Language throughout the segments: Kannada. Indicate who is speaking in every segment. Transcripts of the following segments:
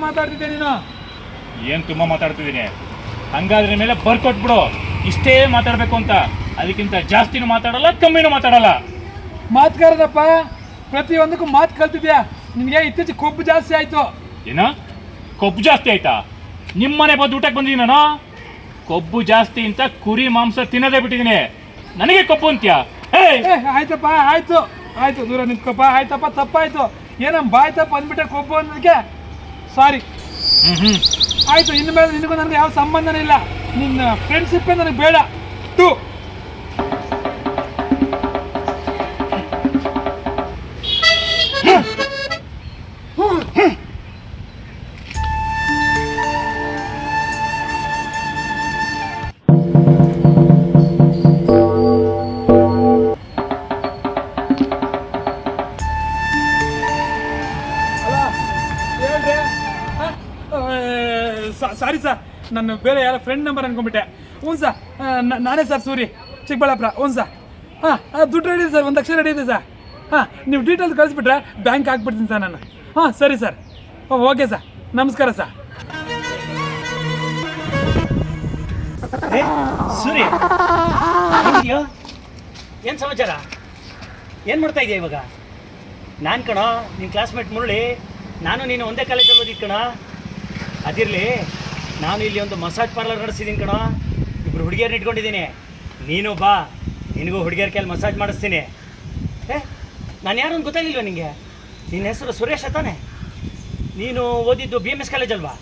Speaker 1: ಮಾತಾಡ್ತಿದ್ದೆ ನೀನು?
Speaker 2: ಏನು ತುಂಬಾ ಮಾತಾಡ್ತಿದ್ದೀನಿ? ಹಂಗಾದ್ರೆ ಮೇಲೆ ಬರ್ಕೊಟ್ಬಿಡು. ಇಷ್ಟೇ ಮಾತಾಡಬೇಕು ಅಂತ. ಅದಕ್ಕಿಂತ ಜಾಸ್ತಿನೂ ಮಾತಾಡಲ್ಲ ಕಮ್ಮಿನೂ ಮಾತಾಡಲ್ಲ.
Speaker 1: ಮಾತ್ಕಾರದಪ್ಪ ಪ್ರತಿಯೊಂದಕ್ಕೂ ಮಾತು ಕಲ್ತಿದ್ಯಾ? ನಿನಗೆ ಇತ್ತೀಚೆಗೆ ಕೊಬ್ಬು ಜಾಸ್ತಿ ಆಯ್ತು.
Speaker 2: ಏನ? ಕೊಬ್ಬು ಜಾಸ್ತಿ ಆಯ್ತಾ? ನಿಮ್ಮನೆ ಬಂದು ಊಟಕ್ಕೆ ಬಂದಿದ್ದೀನಿ ನಾನು. ಕೊಬ್ಬು ಜಾಸ್ತಿ ಅಂತ ಕುರಿ ಮಾಂಸ ತಿನ್ನೋದೇ ಬಿಟ್ಟಿದ್ದೀನಿ. ನನಗೆ ಕೊಬ್ಬು ಅಂತ್ಯಾ? ಹೇ!
Speaker 1: ಏ ಆಯ್ತಪ್ಪ ಆಯ್ತು. ಆಯ್ತು ದೂರ ನಿಂತ್ಕೊಪ್ಪ. ಆಯ್ತಪ್ಪ ತಪ್ಪಾಯ್ತು. ಏನಮ್ಮ ಬಾಯ್ ತಪ್ಪ ಅಂದ್ಬಿಟ್ಟೆ ಕೊಬ್ಬು ಅನ್ನೋದಕ್ಕೆ. ಸಾರಿ ಆಯ್ತು ಇನ್ಮೇಲೆ ನಿನಗೂ ನನಗೆ ಯಾವ ಸಂಬಂಧನೇ ಇಲ್ಲ. ನಿನ್ನ ಫ್ರೆಂಡ್ಶಿಪ್ಪೇ ನನಗೆ ಬೇಡ. ಟು ಸಾರಿ ಸರ್ ನಾನು ಬೇರೆ ಯಾರೋ ಫ್ರೆಂಡ್ ನಂಬರ್ ಅನ್ಕೊಂಡ್ಬಿಟ್ಟೆ. ಹ್ಞೂ ಸರ್ ನಾನೇ ಸರ್ ಸೂರಿ ಚಿಕ್ಕಬಳ್ಳಾಪುರ. ಹ್ಞೂ ಸರ್ ಹಾಂ ದುಡ್ಡು ರೆಡಿ ಸರ್ ಒಂದು ಲಕ್ಷ ರೆಡಿ ಇದೆ ಸರ್ ಹಾಂ, ನೀವು ಡೀಟೇಲ್ಸ್ ಕಳಿಸ್ಬಿಟ್ರೆ ಬ್ಯಾಂಕ್ ಹಾಕ್ಬಿಡ್ತೀನಿ ಸರ್ ನಾನು. ಹಾಂ, ಸರಿ ಸರ್ ಓಕೆ ಸರ್ ನಮಸ್ಕಾರ ಸರ್
Speaker 3: ಸೂರಿ ಏನು ಸಮಾಚಾರ? ಏನು ಮಾಡ್ತಾ ಇದೆಯಾ ಇವಾಗ? ನಾನು ಕಣೋ ನಿನ್ನ ಕ್ಲಾಸ್ಮೇಟ್ ಮುರಳಿ, ನಾನು ನೀನು ಒಂದೇ ಕಾಲೇಜಲ್ಲಿ ಓದಿದ್ದು ಕಣೋ. ಅದಿರಲಿ ನಾನು ಇಲ್ಲಿ ಒಂದು ಮಸಾಜ್ ಪಾರ್ಲರ್ ನಡೆಸಿದ್ದೀನಿ ಕಣೋ. ಇಬ್ಬರು ಹುಡುಗಿಯರ್ನ ಇಟ್ಕೊಂಡಿದ್ದೀನಿ ನೀನು ಬಾ ನಿನಗೂ ಹುಡುಗಿಯರ ಕೈಯಲ್ಲಿ ಮಸಾಜ್ ಮಾಡಿಸ್ತೀನಿ. ಏ ನಾನು ಯಾರು ಅಂತ ಗೊತ್ತಾಗಿಲ್ವ ನಿನಗೆ ನಿನ್ನ ಹೆಸರು ಸುರೇಶ್ ತಾನೆ? ನೀನು ಓದಿದ್ದು ಬಿ ಎಂ ಎಸ್ ಕಾಲೇಜ್ ಅಲ್ವಾ?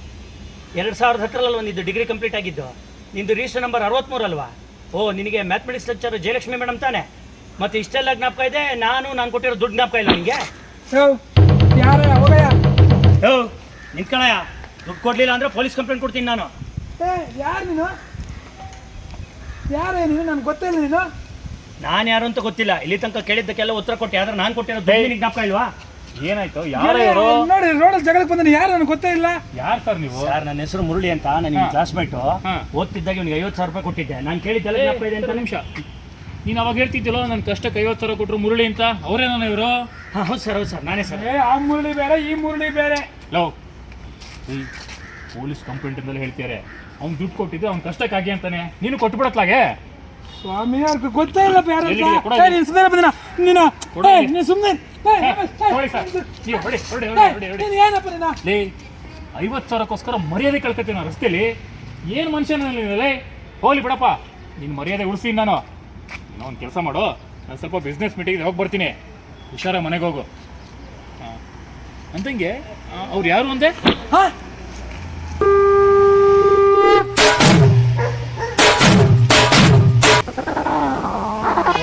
Speaker 3: ಎರಡು ಸಾವಿರದ ಹತ್ತರಲ್ಲಿ ಒಂದಿದ್ದು ಡಿಗ್ರಿ ಕಂಪ್ಲೀಟ್ ಆಗಿದ್ದು? ನಿಂದು ರಿಜಿಸ್ಟರ್ ನಂಬರ್ ಅರವತ್ತ್ಮೂರು ಅಲ್ವಾ? ಓ ನಿನಗೆ ಮ್ಯಾಥಮೆಟಿಕ್ಸ್ ಲೆಕ್ಚರ್ ಜಯಲಕ್ಷ್ಮಿ ಮೇಡಮ್ ತಾನೆ. ಮತ್ತು ಇಷ್ಟೆಲ್ಲ ಜ್ಞಾಪಕ ಇದೆ? ನಾನು ನಾನು ಕೊಟ್ಟಿರೋ ದುಡ್ಡು ಜ್ಞಾಪಕ ಇಲ್ಲ ನಿನಗೆ
Speaker 1: ಯೋ ಯಾರ ಓ
Speaker 3: ಯೋ ನಿಂತ್ಕೊಳ್ಳಯ್ಯ ದುಡ್ಡು ಕೊಡ್ಲಿಲ್ಲ ಅಂದ್ರೆ ಪೊಲೀಸ್ ಕಂಪ್ಲೇಂಟ್ ಕೊಡ್ತೀನಿ ನಾನು.
Speaker 1: ಏ ಯಾರು ನೀನು? ಯಾರೇ ನೀನು? ನನಗೆ ಗೊತ್ತಿಲ್ಲ ನೀನು.
Speaker 3: ನಾನು ಯಾರು ಅಂತ ಗೊತ್ತಿಲ್ಲ. ಇಲ್ಲಿ ತನಕ ಕೇಳಿದ್ದಕ್ಕೆಲ್ಲ ಉತ್ತರ ಕೊಟ್ಟೆ. ಆದ್ರೆ ನಾನು ಕೊಟ್ಟಿರೋ ದುಡ್ಡು ನಿನಗೆ ಜ್ಞಾಪಕ ಇಲ್ವಾ?
Speaker 2: ಏನಾಯ್ತು? ಯಾರು ಇವರು?
Speaker 1: ನೋಡಿ ರೋಡಲ್ಲಿ ಜಗಳಕ್ಕೆ ಬಂದ ಯಾರು ನನಗೆ ಗೊತ್ತೇ ಇಲ್ಲ.
Speaker 2: ಯಾರು ಸರ್ ನೀವು?
Speaker 3: ಸರ್ ನನ್ನ ಹೆಸರು ಮುರಳಿ ಅಂತ. ನನ್ನ. ಕ್ಲಾಸ್ಮೇಟು. ಓದ್ತಿದ್ದಾಗ ಇವ್ನಿಗೆ ಐವತ್ತು ಸಾವಿರ ರೂಪಾಯಿ ಕೊಟ್ಟಿದ್ದೆ. ನಾನು ಕೇಳಿದ್ದೆಲ್ಲ ಜ್ಞಾಪಕ ಇದೆ ಅಂತ
Speaker 2: ನಿಮಿಷ. ನೀನು ಅವಾಗ ಹೇಳ್ತಿದ್ದಿಲ್ಲೋ ನನ್ನ ಕಷ್ಟಕ್ಕೆ ಐವತ್ತು ಸಾವಿರ ಕೊಟ್ಟರು ಮುರಳಿ ಅಂತ. ನಾನು ಇವರು?
Speaker 3: ಹಾಂ ಹೌದು ಸರ್ ಹೌದು ಸರ್. ನಾನೇ ಸರ್.
Speaker 1: ಏ ಆ ಮುರುಳಿ ಬೇರೆ ಈ ಮುರಳಿ ಬೇರೆ.
Speaker 2: ಲವ್ ಪೊಲೀಸ್ ಕಂಪ್ಲೇಂಟ್ ಅಂತಲೇ ಹೇಳ್ತಾರೆ ಅವ್ನು ದುಡ್ಡು ಕೊಟ್ಟಿದ್ದು ಕಷ್ಟಕ್ಕೆ ಕಷ್ಟಕ್ಕಾಗಿ ಅಂತಾನೆ. ನೀನು ಕೊಟ್ಬಿಡತ್ಲಾಗೆ?
Speaker 1: ಸ್ವಾಮಿ ಅವ್ರಿಗೆ ಗೊತ್ತೇ
Speaker 2: ಇಲ್ಲ? ಕೊಡು
Speaker 1: ಅಂತ. ನೀನು ಸುಮ್ಮನೆ ಬಂದಿನ. ನೀನು
Speaker 2: ಕೊಡು.
Speaker 1: ನೀನು ಸುಮ್ಮನೆ
Speaker 2: ನೋಡಿ ಸರ್. ನೀವು ಹೊಡಿ ಹೊಡಿ ಹೊಡಿ ಹೊಡಿ ಹೊಡಿ.
Speaker 1: ನೀನು ಏನಪ್ಪ ನೀನು?
Speaker 2: ಲೇ ಐವತ್ತು ಸಾವಿರಕ್ಕೋಸ್ಕರ ಮರ್ಯಾದೆ ಕಳ್ಕೊತೀನಿ ನಾನು ರಸ್ತೆಯಲ್ಲಿ ಏನು ಲೇ ಹೋಗ್ಲಿ ಬಿಡಪ್ಪ. ನಿನ್ನ ಮರ್ಯಾದೆ ಉಳಿಸಿ ನಾನು. ಒಂದು ಕೆಲಸ ಮಾಡು. ನಾನು ಸ್ವಲ್ಪ ಬಿಸ್ನೆಸ್ ಮೀಟಿಂಗ್ ಹೋಗಿ ಬರ್ತೀನಿ. ಹುಷಾರ ಮನೆಗೆ ಹೋಗು. ಅಂತಂಗೆ? ಅವ್ರು ಯಾರು ಅಂದೆ?
Speaker 1: ಹಾ?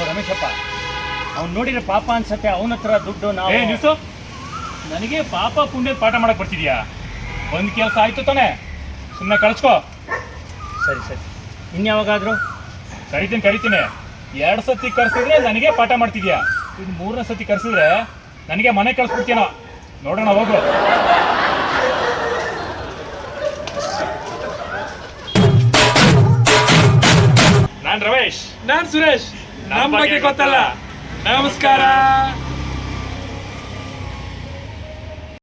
Speaker 3: ರಮೇಶಪ್ಪ ಅವ್ನು ನೋಡಿದ್ರೆ ಪಾಪ ಅನ್ಸತ್ತೆ ಅವನ ಹತ್ರ ದುಡ್ಡು ನಾವು
Speaker 2: ನಿಲ್ಸು. ನನಗೆ ಪಾಪ ಪುಣ್ಯ ಪಾಠ ಮಾಡಕ್ ಬರ್ತಿದ್ಯಾ? ಒಂದು ಕೆಲಸ ಆಯ್ತು ತಾನೆ. ಸುಮ್ಮನೆ ಕಳಿಸ್ಕೋ.
Speaker 3: ಸರಿ ಸರಿ. ಇನ್ಯಾವಾಗಾದ್ರೂ
Speaker 2: ಕರಿತೀನಿ ಕರಿತೀನಿ. ಎರಡು ಸತಿ ಕರೆಸಿದ್ರೆ ನನಗೆ ಪಾಠ ಮಾಡ್ತಿದ್ಯಾ? ಇದು ಮೂರನೇ ಸತಿ ಕರೆಸಿದ್ರೆ ನನಗೆ ಮನೆ ಕಳ್ಸ್ಬಿಡ್ತೀನೋ? ನೋಡೋಣ ಹೋಗು. ನಾನ್ ರಮೇಶ್.
Speaker 1: ನಾನು ಸುರೇಶ್.
Speaker 2: ನಮ್ಮ ಬಗ್ಗೆ
Speaker 1: ಗೊತ್ತಲ್ಲ. ನಮಸ್ಕಾರ.